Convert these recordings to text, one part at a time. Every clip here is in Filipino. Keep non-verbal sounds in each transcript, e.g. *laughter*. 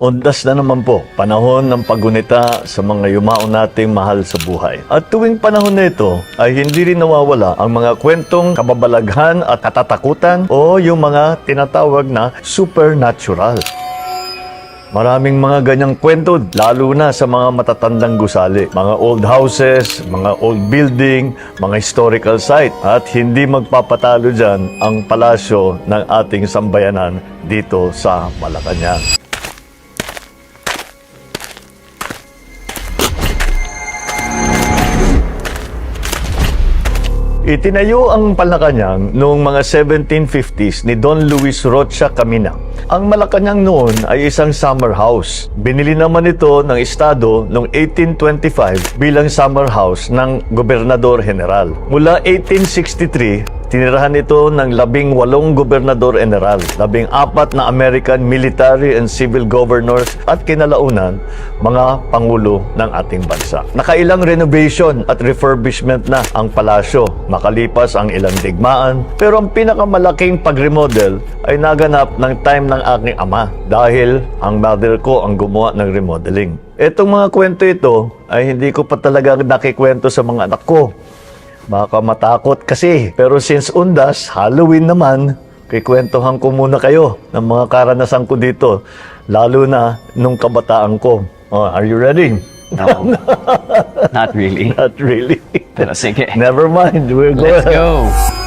Undas na naman po, panahon ng paggunita sa mga yumao nating mahal sa buhay. At tuwing panahon na ito, ay hindi rin nawawala ang mga kwentong kababalaghan at katatakutan o yung mga tinatawag na supernatural. Maraming mga ganyang kwento, lalo na sa mga matatandang gusali. Mga old houses, mga old building, mga historical site. At hindi magpapatalo dyan ang palasyo ng ating sambayanan dito sa Malacanang. Itinayo ang Malacanang noong mga 1750s ni Don Luis Rocha Camina. Ang Malacanang noon ay isang summer house. Binili naman ito ng Estado noong 1825 bilang summer house ng Gobernador General. Mula 1863, Tinirahan ito ng labing walong gobernador general, labing apat na American military and civil governors at kinalaunan mga pangulo ng ating bansa. Nakailang renovation at refurbishment na ang palasyo, makalipas ang ilang digmaan, pero ang pinakamalaking pag-remodel ay naganap ng time ng aking ama dahil ang mother ko ang gumawa ng remodeling. Itong mga kwento ito ay hindi ko pa talaga nakikwento sa mga anak ko Baka matakot kasi. Pero since undas, Halloween naman, kikwentuhan ko muna kayo ng mga karanasan ko dito. Lalo na nung kabataan ko. Oh, are you ready? No, *laughs* not really. Not really. Pero sige. Never mind. We're Let's going. go!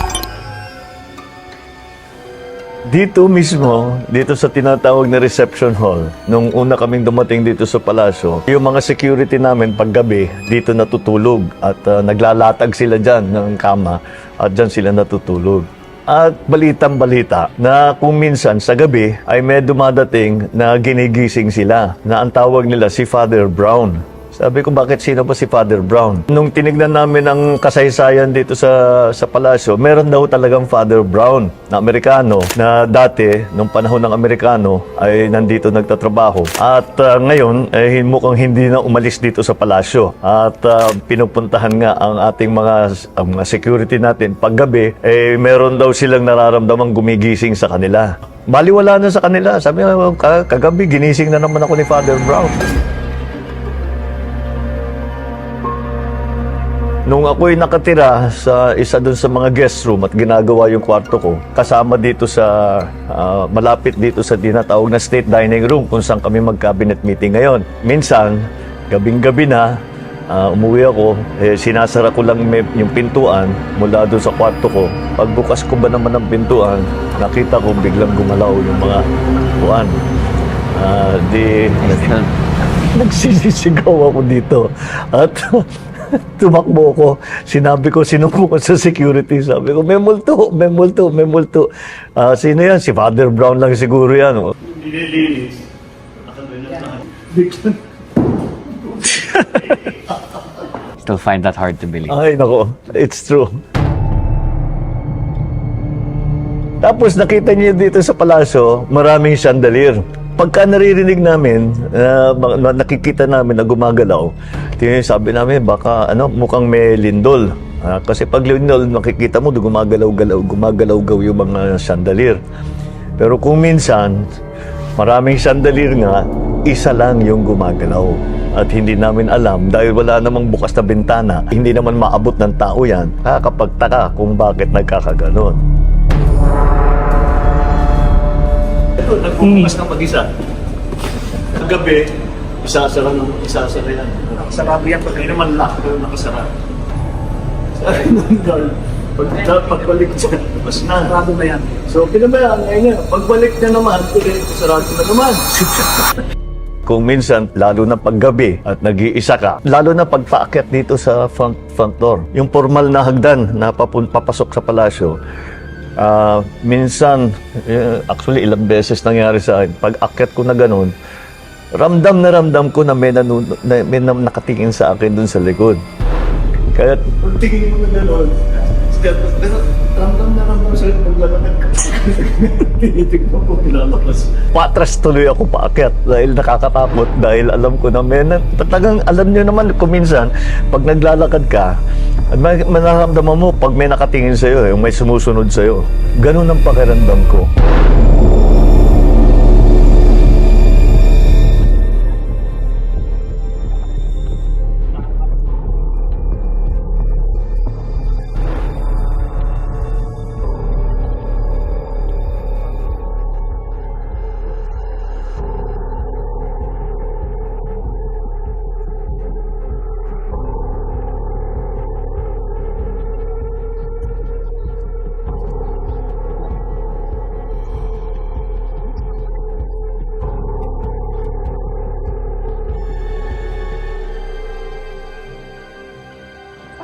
Dito mismo, dito sa tinatawag na reception hall, nung una kaming dumating dito sa palasyo, yung mga security namin paggabi, dito natutulog at ah, naglalatag sila dyan ng kama at dyan sila natutulog. At balitang balita na kung minsan sa gabi ay may dumadating na ginigising sila na ang tawag nila si Father Brown. Sabi ko, bakit sino ba si Father Brown? Nung tinignan namin ang kasaysayan dito sa, sa palasyo, meron daw talagang Father Brown na Amerikano na dati, nung panahon ng Amerikano, ay nandito nagtatrabaho. At ah, ngayon, eh, mukhang hindi na umalis dito sa palasyo. At ah, pinupuntahan nga ang ating mga, ang mga security natin. Paggabi, eh, meron daw silang nararamdamang gumigising sa kanila. Baliwala na sa kanila. Sabi nga, "Ka- kagabi, ginising na naman ako ni Father Brown. Nung ako'y nakatira sa isa dun sa mga guest room at ginagawa yung kwarto ko, kasama dito sa, ah, malapit dito sa tinatawag na state dining room kung saan kami mag-cabinet meeting ngayon. Minsan, gabing-gabi na, ah, umuwi ako, eh, sinasara ko lang may, yung pintuan mula doon sa kwarto ko. Pagbukas ko ba naman ng pintuan, nakita ko biglang gumalaw yung mga buwan. Ah, di, nagsisisigaw ako dito. At *laughs* tumakbo ko. Sinabi ko, sinubo ko sa security. Sabi ko, may multo, may multo, may multo. Ah, sino yan? Si Father Brown lang siguro yan. oh. *laughs* Still find that hard to believe. Ay, nako. It's true. Tapos nakita niyo dito sa palasyo, maraming chandelier. Pagka naririnig namin, uh, nakikita namin na gumagalaw, sabi namin, baka ano, mukhang may lindol. Ah, kasi pag lindol, makikita mo, gumagalaw-galaw, gumagalaw-gaw yung mga chandelier. Pero kung minsan, maraming chandelier nga, isa lang yung gumagalaw. At hindi namin alam dahil wala namang bukas na bintana, hindi naman maabot ng tao yan, kakapagtaka kung bakit nagkakaganon. Ito, nagbubukas ng mag-isa. Kagabi, isasara ng isasara yan. Nakasarado yan pag naman lock, pero nakasara. Sabi ng guard, pag, pagbalik siya, mas na. Sarado na yan. So, pinabayaan ngayon yan. Pagbalik niya naman, tuloy, sarado na naman. *laughs* Kung minsan, lalo na paggabi at nag-iisa ka, lalo na pagpaakyat dito sa front, front door, yung formal na hagdan na papun, papasok sa palasyo, ah, minsan, eh, actually ilang beses nangyari sa akin, pag akyat ko na ganun, ramdam na ramdam ko na may, nanu, na, may nam- nakatingin sa akin dun sa likod. Kaya, pag tingin mo na gano'n, pero ramdam na ramdam sa'yo pag lalakad ka. *laughs* Tinitignan ko pinalabas. Patras tuloy ako paakyat dahil nakakatakot dahil alam ko na na, talagang alam niyo naman kung minsan pag naglalakad ka may manaramdaman mo pag may nakatingin sa'yo, yung may sumusunod sa'yo. Ganun ang pakiramdam ko.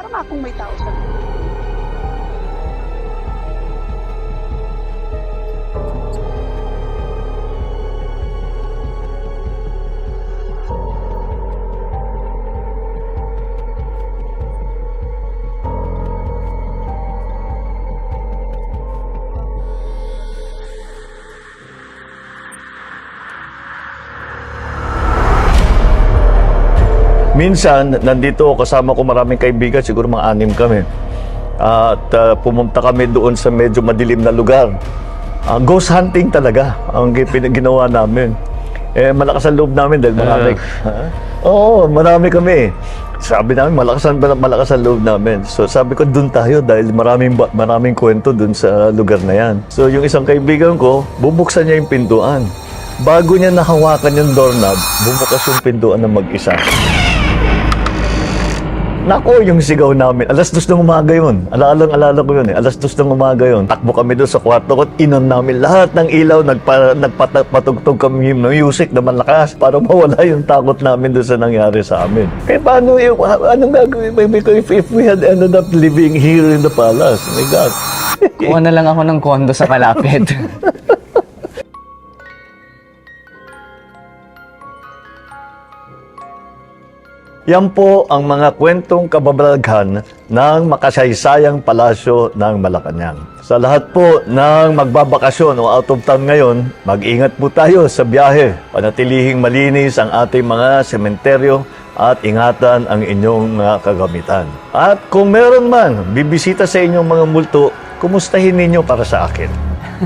Tama kung may tao sa Minsan, nandito kasama ko maraming kaibigan, siguro mga anim kami. At ah, pumunta kami doon sa medyo madilim na lugar. Ah, ghost hunting talaga ang ginawa namin. Eh, malakas ang loob namin dahil marami. Oo, marami kami. Sabi namin, malakas ang, malakas ang loob namin. So sabi ko, doon tayo dahil maraming, maraming kwento doon sa lugar na yan. So yung isang kaibigan ko, bubuksan niya yung pintuan. Bago niya nahawakan yung doorknob, bumukas yung pintuan ng mag-isa. Nako, yung sigaw namin. Alas dos ng umaga yun. Alalang alala ko yun eh. Alas dos ng umaga yun. Takbo kami doon sa kwarto ko. Inon namin lahat ng ilaw. Nagpa, nagpatugtog kami ng music na malakas para mawala yung takot namin doon sa nangyari sa amin. Eh paano yung, anong gagawin maybe if, if we had ended up living here in the palace? Oh my God. Kuha na lang ako ng kondo sa malapit. *laughs* Yan po ang mga kwentong kababalaghan ng makasaysayang palasyo ng Malacanang. Sa lahat po ng magbabakasyon o out of town ngayon, mag-ingat po tayo sa biyahe. Panatilihing malinis ang ating mga sementeryo at ingatan ang inyong mga kagamitan. At kung meron man bibisita sa inyong mga multo, kumustahin ninyo para sa akin.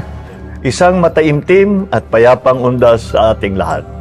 *laughs* Isang mataimtim at payapang undas sa ating lahat.